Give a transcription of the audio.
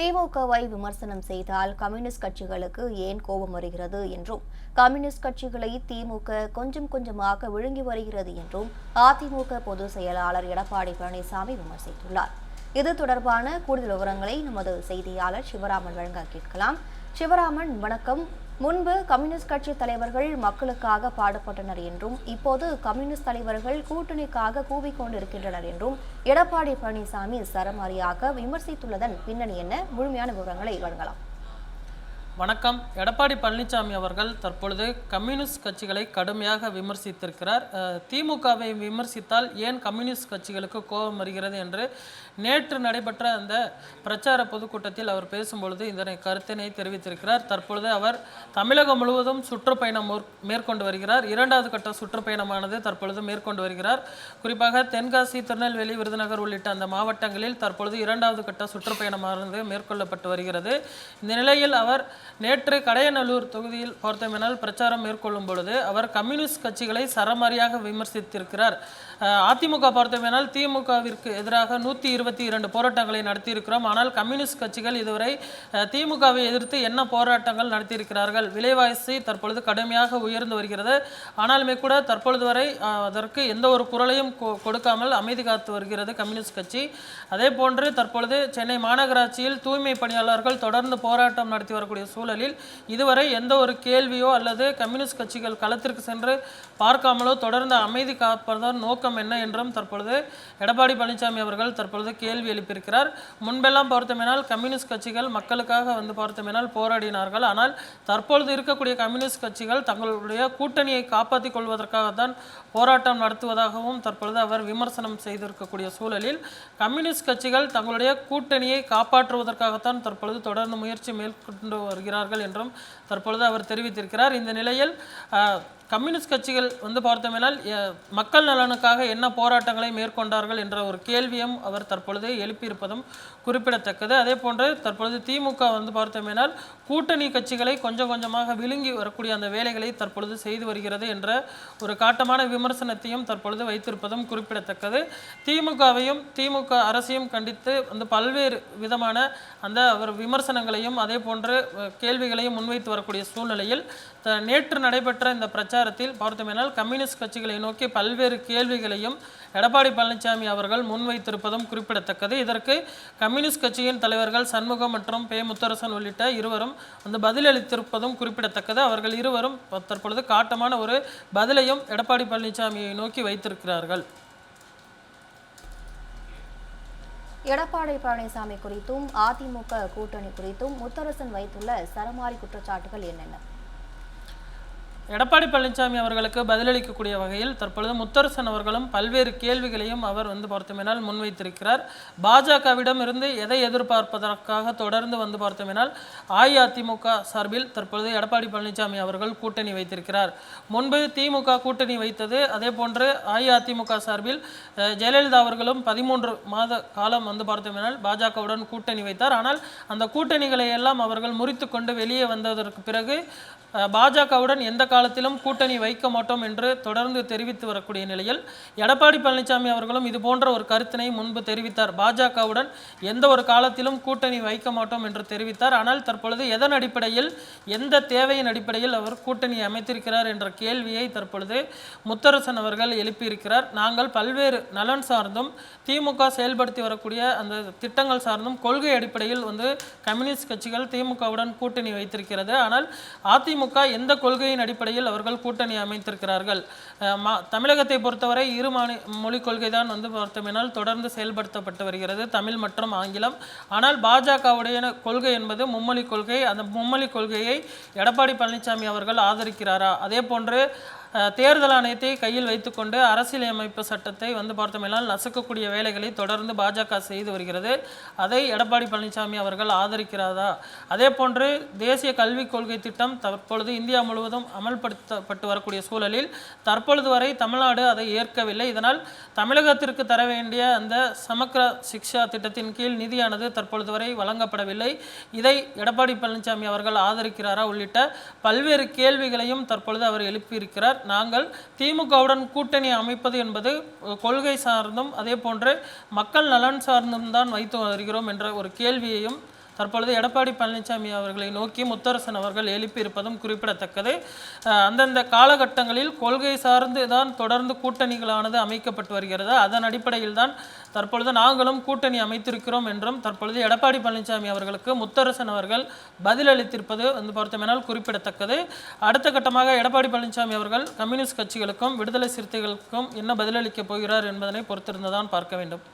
திமுகவை விமர்சனம் செய்தால் கம்யூனிஸ்ட் கட்சிகளுக்கு ஏன் கோபம் வருகிறது என்றும் கம்யூனிஸ்ட் கட்சிகளை திமுக கொஞ்சம் கொஞ்சமாக விழுங்கி வருகிறது என்றும் அதிமுக பொதுச் செயலாளர் எடப்பாடி பழனிசாமி விமர்சித்துள்ளார். இது தொடர்பான கூடுதல் விவரங்களை நமது செய்தியாளர் சிவராமன் வழங்க கேட்கலாம். சிவராமன் வணக்கம். முன்பு கம்யூனிஸ்ட் கட்சி தலைவர்கள் மக்களுக்காக பாடுபட்டனர் என்றும் இப்போது கம்யூனிஸ்ட் தலைவர்கள் கூட்டணிக்காக கூவிக்கொண்டிருக்கின்றனர் என்றும் எடப்பாடி பழனிசாமி சரமாரியாக விமர்சித்துள்ளதன் பின்னணி என்ன? முழுமையான விவரங்களை வழங்கலாம். வணக்கம். எடப்பாடி பழனிசாமி அவர்கள் தற்பொழுது கம்யூனிஸ்ட் கட்சிகளை கடுமையாக விமர்சித்திருக்கிறார். திமுகவை விமர்சித்தால் ஏன் கம்யூனிஸ்ட் கட்சிகளுக்கு கோபம் வருகிறது என்று நேற்று நடைபெற்ற அந்த பிரச்சார பொதுக்கூட்டத்தில் அவர் பேசும்பொழுது இதனை கருத்தினை தெரிவித்திருக்கிறார். தற்பொழுது அவர் தமிழகம் முழுவதும் சுற்றுப்பயணம் மேற்கொண்டு வருகிறார். இரண்டாவது கட்ட சுற்றுப்பயணமானது தற்பொழுது மேற்கொண்டு வருகிறார். குறிப்பாக தென்காசி திருநெல்வேலி விருதுநகர் உள்ளிட்ட அந்த மாவட்டங்களில் தற்பொழுது இரண்டாவது கட்ட சுற்றுப்பயணமானது மேற்கொள்ளப்பட்டு வருகிறது. இந்த நிலையில் அவர் நேற்று கடையநல்லூர் தொகுதியில் பொறுத்தமினால் பிரச்சாரம் மேற்கொள்ளும் பொழுது அவர் கம்யூனிஸ்ட் கட்சிகளை சரமாரியாக விமர்சித்திருக்கிறார். அதிமுக பொறுத்தமினால் திமுகவிற்கு எதிராக நூற்றி இருபத்தி இரண்டு போராட்டங்களை நடத்தியிருக்கிறோம். ஆனால் கம்யூனிஸ்ட் கட்சிகள் இதுவரை திமுகவை எதிர்த்து என்ன போராட்டங்கள் நடத்தியிருக்கிறார்கள்? விலைவாசி தற்பொழுது கடுமையாக உயர்ந்து வருகிறது. ஆனாலுமே கூட தற்பொழுது வரை அதற்கு எந்த ஒரு குரலையும் கொ- கொடுக்காமல் அமைதி காத்து வருகிறது கம்யூனிஸ்ட் கட்சி. அதே போன்று தற்பொழுது சென்னை மாநகராட்சியில் தூய்மை பணியாளர்கள் தொடர்ந்து போராட்டம் நடத்தி வரக்கூடிய சூழலில் இதுவரை எந்த ஒரு கேள்வியோ அல்லது கம்யூனிஸ்ட் கட்சிகள் களத்திற்கு சென்று பார்க்காமலோ தொடர்ந்து அமைதி காப்பதன் நோக்கம் என்ன என்றும் தற்பொழுது எடப்பாடி பழனிசாமி அவர்கள் தற்பொழுது கேள்வி எழுப்பியிருக்கிறார். முன்பெல்லாம் பார்த்தோமேனால் கம்யூனிஸ்ட் கட்சிகள் மக்களுக்காக வந்து பார்த்தோமேனால் போராடினார்கள். ஆனால் தற்பொழுது இருக்கக்கூடிய கம்யூனிஸ்ட் கட்சிகள் தங்களுடைய கூட்டணியை காப்பாற்றிக் கொள்வதற்காக தான் போராட்டம் நடத்துவதாகவும் தற்பொழுது அவர் விமர்சனம் செய்திருக்கக்கூடிய சூழலில் கம்யூனிஸ்ட் கட்சிகள் தங்களுடைய கூட்டணியை காப்பாற்றுவதற்காகத்தான் தற்பொழுது தொடர்ந்து முயற்சி மேற்கொண்டு வருகிறார்கள் என்றும் தற்பொழுது அவர் தெரிவித்திருக்கிறார். இந்த நிலையில் கம்யூனிஸ்ட் கட்சிகள் வந்து பார்த்தோமேனால் மக்கள் நலனுக்காக என்ன போராட்டங்களை மேற்கொண்டார்கள் என்ற ஒரு கேள்வியும் அவர் தற்பொழுது எழுப்பியிருப்பதும் குறிப்பிடத்தக்கது. அதே போன்று தற்பொழுது திமுக வந்து பார்த்தோமேனால் கூட்டணி கட்சிகளை கொஞ்சம் கொஞ்சமாக விழுங்கி வரக்கூடிய அந்த வேலைகளை தற்பொழுது செய்து வருகிறது என்ற ஒரு காட்டமான விமர்சனத்தையும் தற்பொழுது வைத்திருப்பதும் குறிப்பிடத்தக்கது. திமுகவையும் திமுக அரசையும் கண்டித்து வந்து பல்வேறு விதமான அந்த அவர் விமர்சனங்களையும் அதே போன்று கேள்விகளையும் முன்வைத்து வரக்கூடிய சூழ்நிலையில் த- நேற்று நடைபெற்ற இந்த பிரச்சாரத்தில் பார்த்தோமேனால் கம்யூனிஸ்ட் கட்சிகளை நோக்கி பல்வேறு கேள்விகளையும் எடப்பாடி பழனிசாமி அவர்கள் முன்வைத்திருப்பதும் குறிப்பிடத்தக்கது. இதற்கு கம்யூனிஸ்ட் கட்சியின் தலைவர்கள் சண்முகம் மற்றும் பே. முத்தரசன் உள்ளிட்ட இருவரும் வந்து பதிலளித்திருப்பதும் குறிப்பிடத்தக்கது. அவர்கள் இருவரும் தற்பொழுது காட்டமான ஒரு பதிலையும் எடப்பாடி பழனிசாமியை நோக்கி வைத்திருக்கிறார்கள். எடப்பாடி பழனிசாமி குறித்தும் அதிமுக கூட்டணி குறித்தும் முத்தரசன் வைத்துள்ள சரமாரி குற்றச்சாட்டுகள் என்னென்ன? எடப்பாடி பழனிசாமி அவர்களுக்கு பதிலளிக்கக்கூடிய வகையில் தற்பொழுது முத்தரசன் அவர்களும் பல்வேறு கேள்விகளையும் அவர் வந்து பார்த்தோமேனால் முன்வைத்திருக்கிறார். பாஜகவிடம் இருந்து எதை எதிர்பார்ப்பதற்காக தொடர்ந்து வந்து பார்த்தோமேனால் அஇஅதிமுக சார்பில் தற்பொழுது எடப்பாடி பழனிசாமி அவர்கள் கூட்டணி வைத்திருக்கிறார். முன்பு திமுக கூட்டணி வைத்தது அதே போன்று அஇஅதிமுக சார்பில் ஜெயலலிதா அவர்களும் பதிமூன்று மாத காலம் வந்து பார்த்தோமேனால் பாஜகவுடன் கூட்டணி வைத்தார். ஆனால் அந்த கூட்டணிகளை எல்லாம் அவர்கள் முறித்து கொண்டு வெளியே வந்ததற்கு பிறகு பாஜகவுடன் எந்த காலத்திலும் கூட்டணி வைக்க மாட்டோம் என்று தொடர்ந்து தெரிவித்து வரக்கூடிய நிலையில் எடப்பாடி பழனிசாமி அவர்களும் இது போன்ற ஒரு கருத்தினை முன்பு தெரிவித்தார். பாஜகவுடன் எந்த ஒரு காலத்திலும் கூட்டணி வைக்க மாட்டோம் என்று தெரிவித்தார். ஆனால் தற்பொழுது எதன் அடிப்படையில் எந்த தேவையின் அடிப்படையில் அவர் கூட்டணி அமைத்திருக்கிறார் என்ற கேள்வியை தற்பொழுது முத்தரசன் அவர்கள் எழுப்பியிருக்கிறார். நாங்கள் பல்வேறு நலன் சார்ந்தும் திமுக செயல்படுத்தி வரக்கூடிய அந்த திட்டங்கள் சார்ந்தும் கொள்கை அடிப்படையில் வந்து கம்யூனிஸ்ட் கட்சிகள் திமுகவுடன் கூட்டணி வைத்திருக்கிறது. ஆனால் அதிமுக எந்த கொள்கையின் அடிப்படையில் அவர்கள் கூட்டணி அமைத்திருக்கிறார்கள்? மா- தமிழகத்தை பொறுத்தவரை இரு மாநில மொழி கொள்கை தான் வந்து பார்த்தோமெனால் தொடர்ந்து செயல்படுத்தப்பட்டு வருகிறது. தமிழ் மற்றும் ஆங்கிலம். ஆனால் பாஜகவுடைய கொள்கை என்பது மும்மொழி கொள்கை. அந்த மும்மொழி கொள்கையை எடப்பாடி பழனிசாமி அவர்கள் ஆதரிக்கிறாரா? அதே போன்று தேர்தல் ஆணையத்தை கையில் வைத்துக்கொண்டு அரசியலமைப்பு சட்டத்தை வந்து பார்த்தோமெல்லாம் நசுக்கக்கூடிய வேலைகளை தொடர்ந்து பாஜக செய்து வருகிறது. அதை எடப்பாடி பழனிசாமி அவர்கள் ஆதரிக்கிறாரா? அதே போன்று தேசிய கல்விக் கொள்கை திட்டம் தற்பொழுது இந்தியா முழுவதும் அமல்படுத்தப்பட்டு வரக்கூடிய சூழலில் தற்பொழுது வரை தமிழ்நாடு அதை ஏற்கவில்லை. இதனால் தமிழகத்திற்கு தர வேண்டிய அந்த சமக்கர சிக்ஷா திட்டத்தின் கீழ் நிதியானது தற்பொழுது வரை வழங்கப்படவில்லை. இதை எடப்பாடி பழனிசாமி அவர்கள் ஆதரிக்கிறாரா? உள்ளிட்ட பல்வேறு கேள்விகளையும் தற்பொழுது அவர் எழுப்பியிருக்கிறார். நாங்கள் திமுகவுடன் கூட்டணி அமைப்பது என்பது கொள்கை சார்ந்தும் அதே போன்று மக்கள் நலன் சார்ந்தும் தான் வைத்து வருகிறோம் என்ற ஒரு கேள்வியையும் தற்பொழுது எடப்பாடி பழனிசாமி அவர்களை நோக்கி முத்தரசன் அவர்கள் எழுப்பியிருப்பதும் குறிப்பிடத்தக்கது. அந்தந்த காலகட்டங்களில் கொள்கை சார்ந்து தான் தொடர்ந்து கூட்டணிகளானது அமைக்கப்பட்டு வருகிறது. அதன் அடிப்படையில் தான் தற்பொழுது நாங்களும் கூட்டணி அமைத்திருக்கிறோம் என்றும் தற்பொழுது எடப்பாடி பழனிசாமி அவர்களுக்கு முத்தரசன் அவர்கள் பதிலளித்திருப்பது வந்து பார்த்தோமெனால் குறிப்பிடத்தக்கது. அடுத்த கட்டமாக எடப்பாடி பழனிசாமி அவர்கள் கம்யூனிஸ்ட் கட்சிகளுக்கும் விடுதலை சிறுத்தைகளுக்கும் என்ன பதிலளிக்கப் போகிறார் என்பதனை பொறுத்திருந்துதான் பார்க்க வேண்டும்.